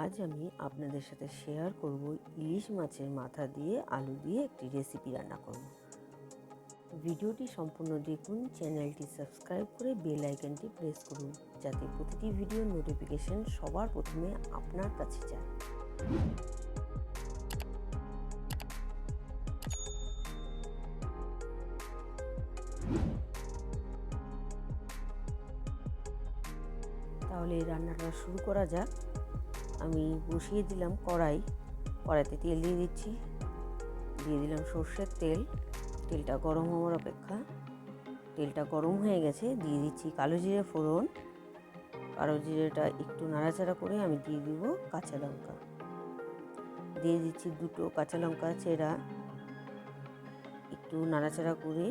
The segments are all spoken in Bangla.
আজ আমি আপনাদের সাথে শেয়ার করব ইলিশ মাছের মাথা দিয়ে আলু দিয়ে একটি রেসিপি রান্না করব। ভিডিওটি সম্পূর্ণ দেখুন চ্যানেলটি সাবস্ক্রাইব করে বেল আইকনটি প্রেস করুন, যাতে প্রতিটি ভিডিওর নোটিফিকেশন সবার প্রথমে আপনার কাছে যায়। তাহলে এই রান্নাটা শুরু করা যাক। আমি বসিয়ে দিলাম কড়াই। কড়াইতে তেল দিয়ে দিচ্ছি। দিয়ে দিলাম সর্ষের তেল। তেলটা গরম হওয়ার অপেক্ষা। তেলটা গরম হয়ে গেছে। দিয়ে দিচ্ছি কালো জিরে ফোড়ন। কালো জিরেটা একটু নাড়াচাড়া করে আমি দিয়ে দিব কাঁচা লঙ্কা। দিয়ে দিচ্ছি দুটো কাঁচা লঙ্কা চেরা। একটু নাড়াচাড়া করে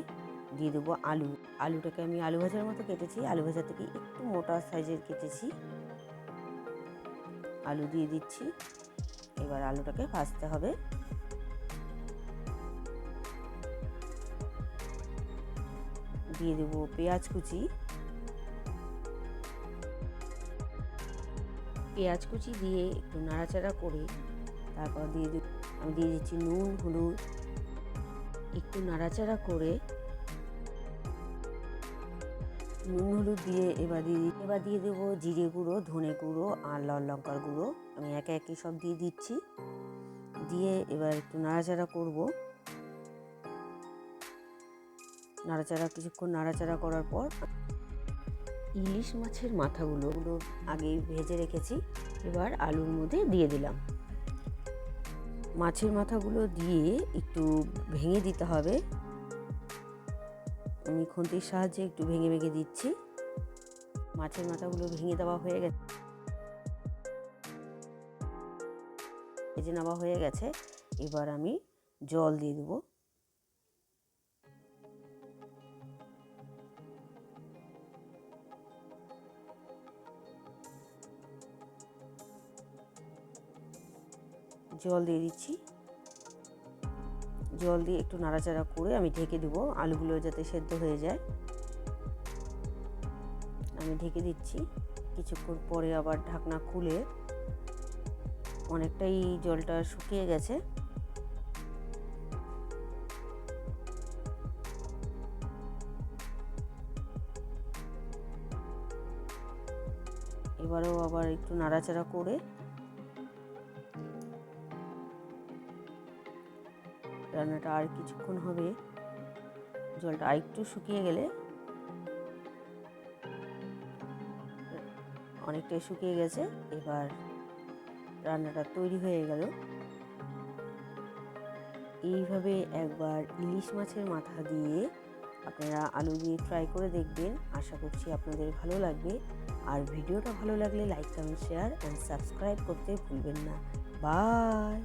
দিয়ে দেবো আলু। আলুটাকে আমি আলু ভাজার মতো কেটেছি। আলু ভাজা থেকে একটু মোটা সাইজের কেটেছি। আলু দিয়ে দিচ্ছি। এবার আলুটাকে ভাজতে হবে। দিয়ে দেবো পেঁয়াজ কুচি। পেঁয়াজ কুচি দিয়ে একটু নাড়াচাড়া করে তারপর দিয়ে আমি দিয়ে দিচ্ছি নুন, হলুদ। একটু নাড়াচাড়া করে নুন, হলুদ দিয়ে এবার দিয়ে এবার দিয়ে দেবো জিরে গুঁড়ো, ধনে গুঁড়ো আর লাল লঙ্কার গুঁড়ো। আমি একে একে সব দিয়ে দিচ্ছি। দিয়ে এবার একটু নাড়াচাড়া করব। নাড়াচাড়া, কিছুক্ষণ নাড়াচাড়া করার পর ইলিশ মাছের মাথাগুলো ওগুলো আগেই ভেজে রেখেছি। এবার আলুর মধ্যে দিয়ে দিলাম। মাছের মাথাগুলো দিয়ে একটু ভেঙে দিতে হবে। আমি খুন্তির সাহায্যে একটু ভেঙে ভেঙে দিচ্ছি। মাছের মাথাগুলো ভেঙে দেওয়া হয়ে গেছে। ভেজে নেওয়া হয়ে গেছে। এবার আমি জল দিয়ে দেবো। জল দিয়ে দিচ্ছি। জল দিয়ে একটু নাড়াচাড়া করে আমি ঢেকে দেবো। আলুগুলো যাতে সেদ্ধ হয়ে যায়। আমি ঢেকে দিচ্ছি। কিছুক্ষণ পরে আবার ঢাকনা খুলে অনেকটাই জলটা শুকিয়ে গেছে। এবারেও আবার একটু নাড়াচাড়া করে রান্নাটা আর কিছুক্ষণ হবে। জলটা আর একটু শুকিয়ে গেলে অনেকটাই শুকিয়ে গেছে, এবার রান্নাটা তৈরি হয়ে গেল। এইভাবে একবার ইলিশ মাছের মাথা দিয়ে আপনারা আলু দিয়ে ট্রাই করে দেখবেন। আশা করছি আপনাদের ভালো লাগবে। আর ভিডিওটা ভালো লাগলে like comment share and subscribe করতে ভুলবেন না। বাই